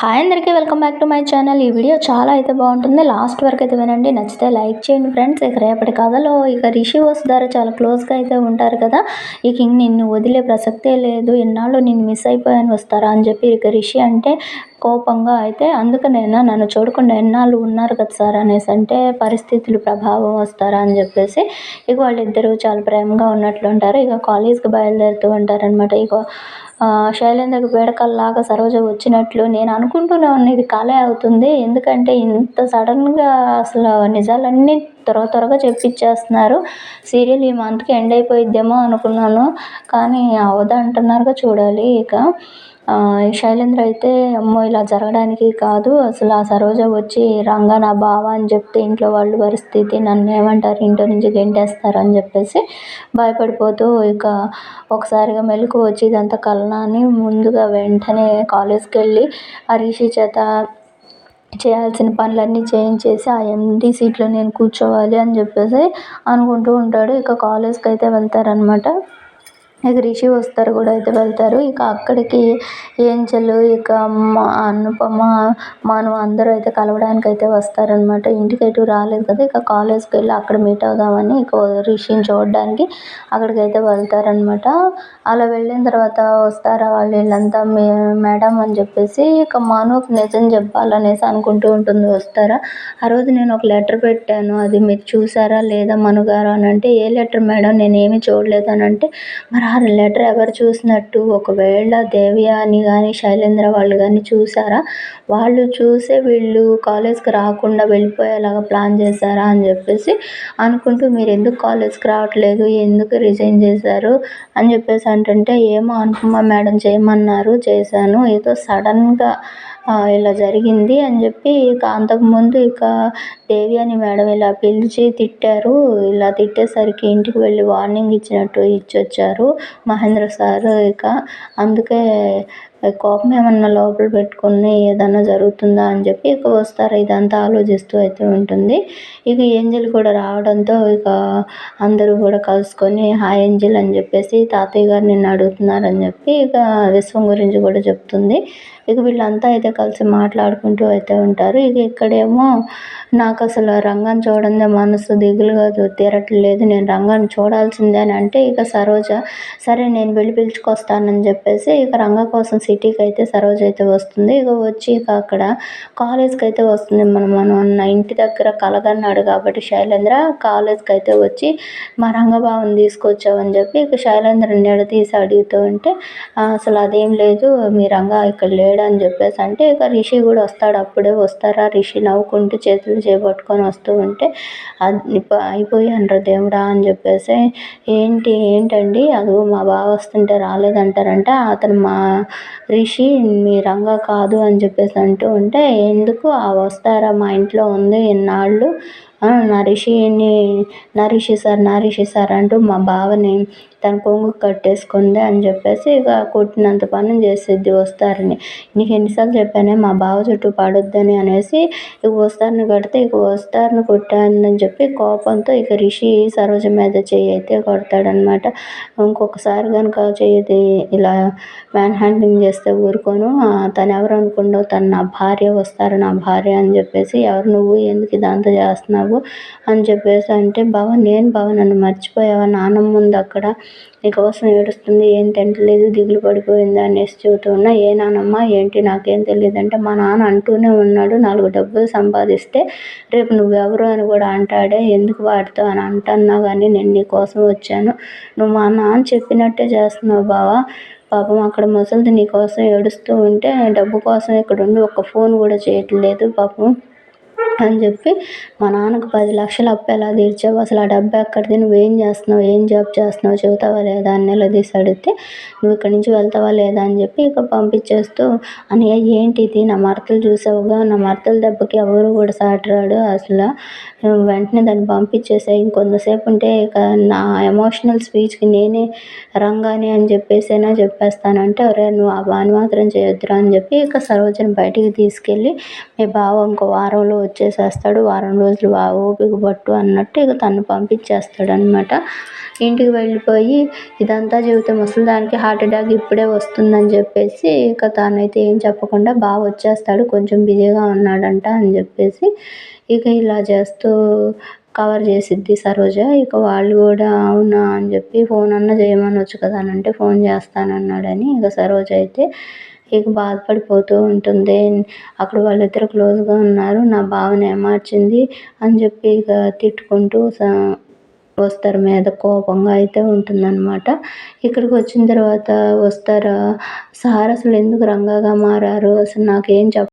Hi అందరికీ welcome back to my channel. ఈ video చాలా అయితే బాగుంటుంది. లాస్ట్ వరకు అయితే వినండి. నచ్చితే లైక్ చేయండి ఫ్రెండ్స్. ఇక రేపటి కథలో ఇక రిషి వసుధార చాలా క్లోజ్గా అయితే ఉంటారు కదా. ఇక నిన్ను వదిలే ప్రసక్తే లేదు. ఎన్నాళ్ళు నిన్ను మిస్ అయిపోయాను వస్తారా అని చెప్పి ఇక రిషి అంటే కోపంగా అయితే అందుకనైనా నన్ను చూడకుండా ఎన్నాళ్ళు ఉన్నారు కదా సార్ అనేసి అంటే పరిస్థితులు ప్రభావం వస్తారా అని చెప్పేసి ఇక వాళ్ళిద్దరూ చాలా ప్రేమగా ఉన్నట్లు ఉంటారు. ఇక కాలేజ్కి బయలుదేరుతూ ఉంటారనమాట ఇక శైలేంద్రకి వేడకల్లాగా సరోజ వచ్చినట్లు నేను అనుకుంటూనే ఉన్నా ఇది కాలే అవుతుంది. ఎందుకంటే ఇంత సడన్గా అసలు నిజాలన్నీ త్వర త్వరగా చెప్పిచ్చేస్తున్నారు సీరియల్ ఈ మంత్కి ఎండ్ అయిపోయిద్దేమో అనుకున్నాను. కానీ అవదంటున్నారుగా చూడాలి ఇక. శైలేంద్ర అయితే అమ్మో ఇలా జరగడానికి కాదు. అసలు ఆ సరోజ వచ్చి రంగా నా బావ అని చెప్తే ఇంట్లో వాళ్ళు పరిస్థితి నన్ను ఏమంటారు? ఇంట్లో నుంచి గెంటేస్తారు అని చెప్పేసి భయపడిపోతూ ఇక ఒకసారిగా మెలకు వచ్చి ఇదంతా కలనా అని ముందుగా వెంటనే కాలేజ్కి వెళ్ళి హరీషి చేత చేయాల్సిన పనులన్నీ చేయించేసి ఆ ఎండి సీట్లో నేను కూర్చోవాలి అని చెప్పేసి అనుకుంటూ ఉంటాడు. ఇక కాలేజ్కి అయితే వెళ్తారనమాట ఇక రిషి వస్తారు కూడా అయితే వెళ్తారు. ఇక అక్కడికి ఏంజల్ ఇక మా అనుపమ మను అందరూ అయితే కలవడానికి అయితే వస్తారనమాట ఇంటికి ఎటు రాలేదు కదా ఇక కాలేజ్కి వెళ్ళి అక్కడ మీట్ అవుదామని ఇక రిషిని చూడడానికి అక్కడికైతే వెళ్తారనమాట అలా వెళ్ళిన తర్వాత వస్తారా వాళ్ళు వీళ్ళంతా? మే మేడం అని చెప్పేసి ఇక మనుకి నిజం చెప్పాలనేసి అనుకుంటూ ఉంటుంది వస్తారా? ఆ రోజు నేను ఒక లెటర్ పెట్టాను. అది మీరు చూసారా లేదా మనుగారు అని అంటే ఏ లెటర్ మేడం? నేను ఏమీ చూడలేదు అని అంటే మరి ఆ లెటర్ ఎవరు చూసినట్టు ఒకవేళ దేవి అని కానీ శైలేంద్ర వాళ్ళు కానీ చూసారా? వాళ్ళు చూసే వీళ్ళు కాలేజ్కి రాకుండా వెళ్ళిపోయేలాగా ప్లాన్ చేశారా అని చెప్పేసి అనుకుంటూ మీరు ఎందుకు కాలేజ్కి రావట్లేదు? ఎందుకు రిజైన్ చేశారు? అని చెప్పేసి అంటుంటే ఏమో అనుపమ మేడం చేయమన్నారు చేశాను. ఏదో సడన్గా ఇలా జరిగింది అని చెప్పి ఇక అంతకుముందు ఇక దేవి అని మేడం ఇలా పిలిచి తిట్టారు. ఇలా తిట్టేసరికి ఇంటికి వెళ్ళి వార్నింగ్ ఇచ్చినట్టు ఇచ్చొచ్చారు మహేంద్ర సార్ ఇక. అందుకే కోపం ఏమన్నా లోపల పెట్టుకుని ఏదన్నా జరుగుతుందా అని చెప్పి ఇక వస్తారు. ఇదంతా ఆలోచిస్తూ అయితే ఉంటుంది. ఇక ఏంజల్ కూడా రావడంతో ఇక అందరూ కూడా కలుసుకొని హాయ్ ఏంజల్ అని చెప్పేసి తాతయ్య గారు నిన్ను అడుగుతున్నారని చెప్పి ఇక విశ్వం గురించి కూడా చెప్తుంది. ఇక వీళ్ళంతా అయితే కలిసి మాట్లాడుకుంటూ అయితే ఉంటారు. ఇక ఇక్కడేమో నాకు అసలు రంగాన్ని చూడందే మనసు దిగులుగా తీరట్లేదు నేను రంగాన్ని చూడాల్సిందే అని అంటే ఇక సరోజ సరే నేను వెళ్ళి పిలుచుకొస్తానని చెప్పేసి ఇక రంగ కోసం సిటీకి అయితే సరోజ అయితే వస్తుంది. ఇక వచ్చి ఇక అక్కడ కాలేజ్కి అయితే వస్తుంది. మనం మనం ఇంటి దగ్గర కలగన్నాడు కాబట్టి శైలేంద్ర కాలేజ్కి అయితే వచ్చి మా రంగభావం తీసుకొచ్చావని చెప్పి ఇక శైలేంద్ర తీసి అడుగుతూ ఉంటే అసలు అదేం లేదు. మీ రంగ ఇక్కడ అని చెప్పేసి అంటే ఇక రిషి కూడా వస్తాడు అప్పుడే వస్తారా? రిషి నవ్వుకుంటూ చేతులు చేపట్టుకొని వస్తూ ఉంటే అయిపోయాను దేవుడా అని చెప్పేసి ఏంటి ఏంటండి? అది మా బావ వస్తుంటే రాలేదంటారంట అతను మా రిషి మీ రంగా కాదు అని చెప్పేసి అంటూ ఉంటే ఎందుకు? ఆ వస్తారా? మా ఇంట్లో ఉంది ఇన్నాళ్ళు. నరిషిని రిషిని సార్ నరిషి సార్ అంటూ మా బావని తన కొంగు కట్టేసుకుంది అని చెప్పేసి ఇక కొట్టినంత పని చేసేది వస్తారని. నీకు ఎన్నిసార్లు చెప్పానే మా బావ చుట్టూ పడొద్దని అనేసి ఇక వస్తారని కడితే ఇక వస్తారని కొట్టానని చెప్పి కోపంతో ఇక రిషి సరోజ మీద చెయ్యి అయితే కొడతాడనమాట. ఇంకొకసారి కనుక చెయ్యి ఇలా మ్యాన్ హ్యాండ్లింగ్ చేస్తే ఊరుకోను. తను ఎవరు అనుకుంటావు తను నా భార్య వస్తారు నా భార్య అని చెప్పేసి ఎవరు నువ్వు ఎందుకు ఇదంతా చేస్తున్నావు అని చెప్పేసి అంటే బావ నేను బావ నన్ను మర్చిపోయావా? నాన్నమ్మ ముందు అక్కడ. నీకోసం ఏడుస్తుంది ఏం తింటలేదు దిగులు పడిపోయింది అనేసి చెబుతున్నా ఏ నానమ్మ ఏంటి నాకేం తెలియదు అంటే మా నాన్న అంటూనే ఉన్నాడు నాలుగు డబ్బులు సంపాదిస్తే రేపు నువ్వెవరు అని కూడా అంటాడే ఎందుకు వాడితో అని అంటున్నా కానీ నేను నీకోసం వచ్చాను. నువ్వు మా నాన్న చెప్పినట్టే చేస్తున్నావు బావా. పాపం అక్కడ ముసలిది నీకోసం ఏడుస్తూ ఉంటే డబ్బు కోసం ఇక్కడ ఉండి ఒక్క ఫోన్ కూడా చేయట్లేదు పాపం. అని చెప్పి మా నాన్నకు పది లక్షలు అప్పు ఎలా తీర్చావు. అసలు ఆ డబ్బు ఎక్కడిది? నువ్వేం చేస్తున్నావు? ఏం జాబ్ చేస్తున్నావు? చెబుతావా లేదా? అని నిలదీసి అడిగితే నువ్వు ఇక్కడి నుంచి వెళ్తావా లేదా అని చెప్పి ఇక పంపించేస్తూ అని ఏంటిది? నా మరతలు చూసావుగా? నా మరతల దెబ్బకి ఎవరు కూడా సాటరాడు? అసలు వెంటనే దాన్ని పంపించేసాయి. ఇంకొంతసేపు ఉంటే ఇక నా ఎమోషనల్ స్పీచ్కి నేనే రంగాని అని చెప్పేసైనా చెప్పేస్తానంటే అరే నువ్వు ఆ పని మాత్రం చేయొద్దురా అని చెప్పి ఇక సరోజని బయటికి తీసుకెళ్ళి మీ బావ ఇంకో వారంలో వచ్చేసేస్తాడు. వారం రోజులు వా ఓపిక పట్టు అన్నట్టు ఇక తను పంపించేస్తాడనమాట ఇంటికి వెళ్ళిపోయి ఇదంతా చెబితే దానికి హార్ట్ అటాక్ ఇప్పుడే వస్తుందని చెప్పేసి ఇక తనైతే ఏం చెప్పకుండా బాగా వచ్చేస్తాడు. కొంచెం బిజీగా ఉన్నాడంట అని చెప్పేసి ఇక ఇలా చేస్తూ కవర్ చేసిద్ది సరోజ. ఇక వాళ్ళు కూడా అవునా అని చెప్పి ఫోన్ అన్న చేయమనొచ్చు కదా అని అంటే ఫోన్ చేస్తానన్నాడని ఇక సరోజ అయితే ఇక బాధపడిపోతూ ఉంటుంది. అక్కడ వాళ్ళిద్దరు క్లోజ్గా ఉన్నారు. నా భావన ఏమార్చింది అని చెప్పి ఇక తిట్టుకుంటూ స వస్తారు. మీద కోపంగా అయితే ఉంటుందన్నమాట. ఇక్కడికి వచ్చిన తర్వాత వస్తారు? సార్ అసలు ఎందుకు రంగాగా మారారు? అసలు నాకేం చెప్ప